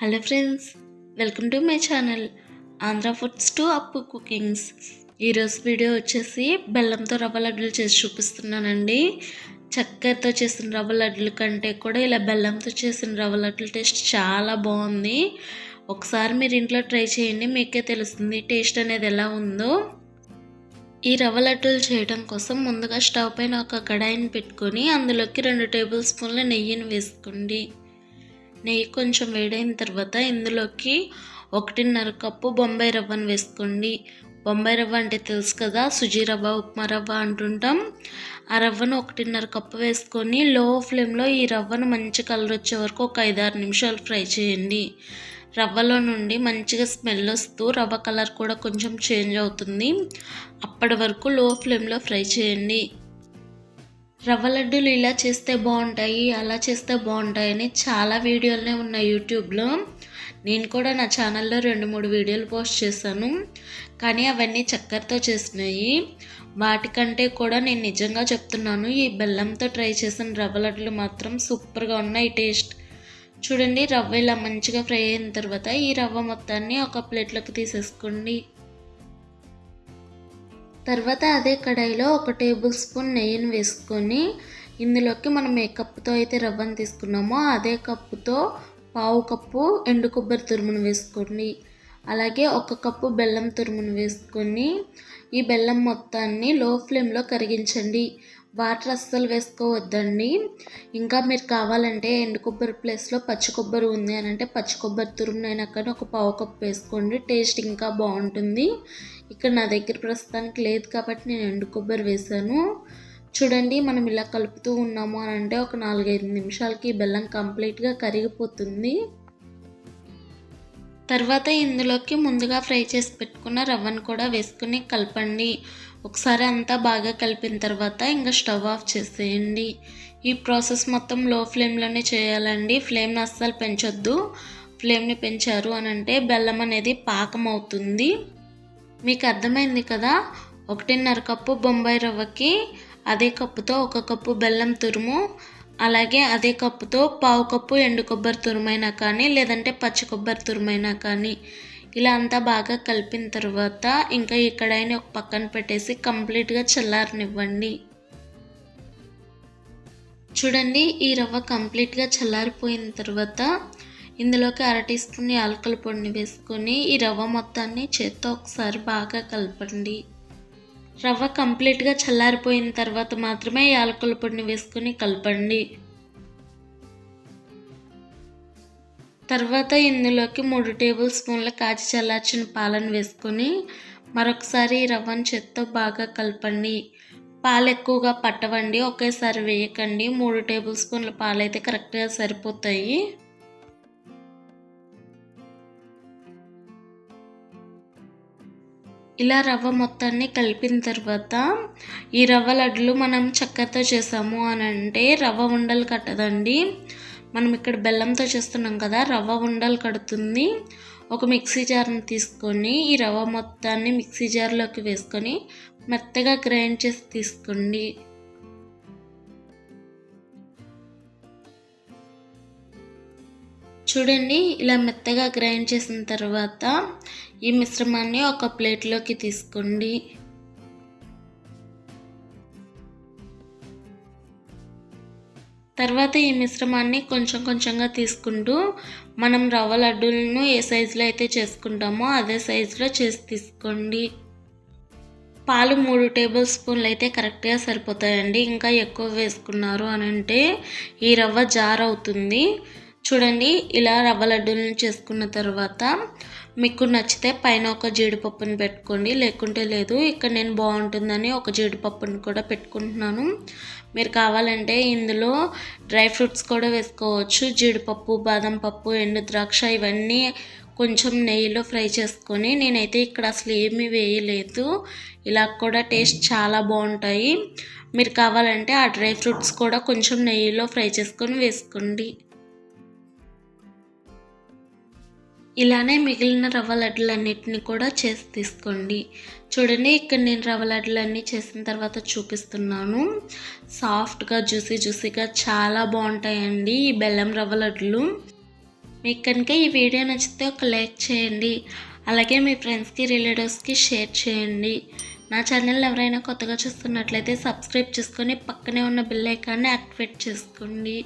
Hello friends welcome to my channel Andhra foods to Appu cookings. ఈరోజు video వచ్చేసి బెల్లంతో రవ్వ లడ్డులు చేసి చూపిస్తున్నానండి. చక్కెరతో చేసిన రవ్వ లడ్డుల కంటే కూడా ఇలా బెల్లంతో చేసిన రవ్వ లడ్డుల టేస్ట్ చాలా బాగుంది. ఒకసారి మీరు ఇంట్లో ట్రై చేయండి మీకే తెలుస్తుంది టేస్ట్ అనేది ఎలా ఉందో. ఈ రవ్వ లడ్డూలు చేయడం కోసం ముందుగా స్టవ్ పైన ఒక కడాయిని పెట్టుకొని అందులోకి రెండు టేబుల్ స్పూన్ల నెయ్యిని వేసుకోండి. నెయ్యి కొంచెం వేడైన తర్వాత ఇందులోకి ఒకటిన్నర కప్పు బొంబాయి రవ్వను వేసుకోండి. బొంబాయి రవ్వ అంటే తెలుసు కదా సుజీ రవ్వ ఉప్మా రవ్వ అంటుంటాం. ఆ రవ్వను ఒకటిన్నర కప్పు వేసుకొని లో ఫ్లేమ్లో ఈ రవ్వను మంచి కలర్ వచ్చే వరకు ఒక ఐదారు నిమిషాలు ఫ్రై చేయండి. రవ్వలో నుండి మంచిగా స్మెల్ వస్తూ రవ్వ కలర్ కూడా కొంచెం చేంజ్ అవుతుంది. అప్పటి వరకు లో ఫ్లేమ్లో ఫ్రై చేయండి. రవ్వ లడ్డూలు ఇలా చేస్తే బాగుంటాయి అలా చేస్తే బాగుంటాయి అని చాలా వీడియోలనే ఉన్నాయి యూట్యూబ్లో. నేను కూడా నా ఛానల్లో రెండు మూడు వీడియోలు పోస్ట్ చేశాను. కానీ అవన్నీ చక్కెరతో చేసినాయి. వాటికంటే కూడా నేను నిజంగా చెప్తున్నాను ఈ బెల్లంతో ట్రై చేసిన రవ్వ లడ్డులు మాత్రం సూపర్గా ఉన్నాయి టేస్ట్. చూడండి రవ్వ ఇలా మంచిగా ఫ్రై అయిన తర్వాత ఈ రవ్వ మొత్తాన్ని ఒక ప్లేట్లోకి తీసేసుకోండి. తర్వాత అదే కడాయిలో ఒక టేబుల్ స్పూన్ నెయ్యిని వేసుకొని ఇందులోకి మనం ఏ కప్పుతో అయితే రవ్వను తీసుకున్నామో అదే కప్పుతో పావు కప్పు ఎండు కొబ్బరి తురుమును వేసుకోండి. అలాగే ఒక కప్పు బెల్లం తురుమును వేసుకొని ఈ బెల్లం మొత్తాన్ని లో ఫ్లేమ్లో కరిగించండి. వాటర్ అస్సలు వేసుకోవద్దండి. ఇంకా మీరు కావాలంటే ఎండు కొబ్బరి ప్లేస్లో పచ్చి కొబ్బరి ఉంది అని అంటే పచ్చి కొబ్బరి తురుమునైనా కానీ ఒక పావు కప్పు వేసుకోండి. టేస్ట్ ఇంకా బాగుంటుంది. ఇక్కడ నా దగ్గర ప్రస్తుతానికి లేదు కాబట్టి నేను ఎండు కొబ్బరి వేసాను చూడండి మనం ఇలా కలుపుతూ ఉన్నాము అని అంటే ఒక నాలుగైదు నిమిషాలకి బెల్లం కంప్లీట్గా కరిగిపోతుంది. తర్వాత ఇందులోకి ముందుగా ఫ్రై చేసి పెట్టుకున్న రవ్వను కూడా వేసుకుని కలపండి. ఒకసారి అంతా బాగా కలిపిన తర్వాత ఇంకా స్టవ్ ఆఫ్ చేసేయండి. ఈ ప్రాసెస్ మొత్తం లో ఫ్లేమ్లోనే చేయాలండి. ఫ్లేమ్ని అస్సలు పెంచొద్దు. ఫ్లేమ్ని పెంచారు అని అంటే బెల్లం అనేది పాకం అవుతుంది. మీకు అర్థమైంది కదా? ఒకటిన్నర కప్పు బొంబాయి రవ్వకి అదే కప్పుతో ఒక కప్పు బెల్లం తురుము అలాగే అదే కప్పుతో పావు కప్పు ఎండు కొబ్బరి తురుమైనా కానీ లేదంటే పచ్చి కొబ్బరి తురుమైనా కానీ. ఇలా అంతా బాగా కలిపిన తర్వాత ఇంకా ఈ కడాయిని ఒక పక్కన పెట్టేసి కంప్లీట్గా చల్లారనివ్వండి. చూడండి ఈ రవ్వ కంప్లీట్గా చల్లారిపోయిన తర్వాత ఇందులోకి అర టీ స్పూన్ యాలకల పొడిని వేసుకొని ఈ రవ్వ మొత్తాన్ని చేత్తో ఒకసారి బాగా కలపండి. రవ్వ కంప్లీట్గా చల్లారిపోయిన తర్వాత మాత్రమే యాలకుల పొడిని వేసుకొని కలపండి. తర్వాత ఇందులోకి మూడు టేబుల్ స్పూన్ల కాచి చల్లార్చిన పాలను వేసుకొని మరొకసారి ఈ రవ్వను చేత్తో బాగా కలపండి. పాలు ఎక్కువగా పట్టవండి ఒకేసారి వేయకండి. మూడు టేబుల్ స్పూన్ల పాలు అయితే కరెక్ట్గా సరిపోతాయి. ఇలా రవ్వ మొత్తాన్ని కలిపిన తర్వాత ఈ రవ్వ లడ్డులు మనం చక్కెరతో చేసాము అని అంటే రవ్వ ఉండలు కట్టదండి. మనం ఇక్కడ బెల్లంతో చేస్తున్నాం కదా రవ్వ ఉండలు కడుతుంది. ఒక మిక్సీ జార్ని తీసుకొని ఈ రవ్వ మొత్తాన్ని మిక్సీ జార్లోకి వేసుకొని మెత్తగా గ్రైండ్ చేసి తీసుకోండి. చూడండి ఇలా మెత్తగా గ్రైండ్ చేసిన తర్వాత ఈ మిశ్రమాన్ని ఒక ప్లేట్లోకి తీసుకోండి. తర్వాత ఈ మిశ్రమాన్ని కొంచెం కొంచెంగా తీసుకుంటూ మనం రవ్వ లడ్డూలను ఏ సైజులో అయితే చేసుకుంటామో అదే సైజులో చేసి తీసుకోండి. పాలు మూడు టేబుల్ స్పూన్లు అయితే కరెక్ట్గా సరిపోతాయండి. ఇంకా ఎక్కువ వేసుకున్నారు అని అంటే ఈ రవ్వ జార్ అవుతుంది చూడండి ఇలా రవ్వ లడ్డూలను చేసుకున్న తర్వాత మీకు నచ్చితే పైన ఒక జీడిపప్పుని పెట్టుకోండి. లేకుంటే లేదు ఇక్కడ నేను బాగుంటుందని ఒక జీడిపప్పుని కూడా పెట్టుకుంటున్నాను. మీరు కావాలంటే ఇందులో డ్రై ఫ్రూట్స్ కూడా వేసుకోవచ్చు. జీడిపప్పు బాదం పప్పు ఎండు ద్రాక్ష ఇవన్నీ కొంచెం నెయ్యిలో ఫ్రై చేసుకొని నేనైతే ఇక్కడ అసలు ఏమీ వేయలేదు. ఇలా కూడా టేస్ట్ చాలా బాగుంటాయి. మీరు కావాలంటే ఆ డ్రై ఫ్రూట్స్ కూడా కొంచెం నెయ్యిలో ఫ్రై చేసుకొని వేసుకోండి. ఇలానే మిగిలిన రవ్వ లడ్డులన్నిటిని కూడా చేసి తీసుకోండి. చూడండి ఇక్కడ నేను రవ్వ లడ్డులన్నీ చేసిన తర్వాత చూపిస్తున్నాను. సాఫ్ట్గా జ్యూసీ జ్యూసీగా చాలా బాగుంటాయండి ఈ బెల్లం రవ్వ లడ్డులు మీకు కనుక ఈ వీడియో నచ్చితే ఒక లైక్ చేయండి. అలాగే మీ ఫ్రెండ్స్కి రిలేటివ్స్కి షేర్ చేయండి. నా ఛానల్ ఎవరైనా కొత్తగా చూస్తున్నట్లయితే సబ్స్క్రైబ్ చేసుకొని పక్కనే ఉన్న బిల్ ఐకాన్ని యాక్టివేట్ చేసుకోండి.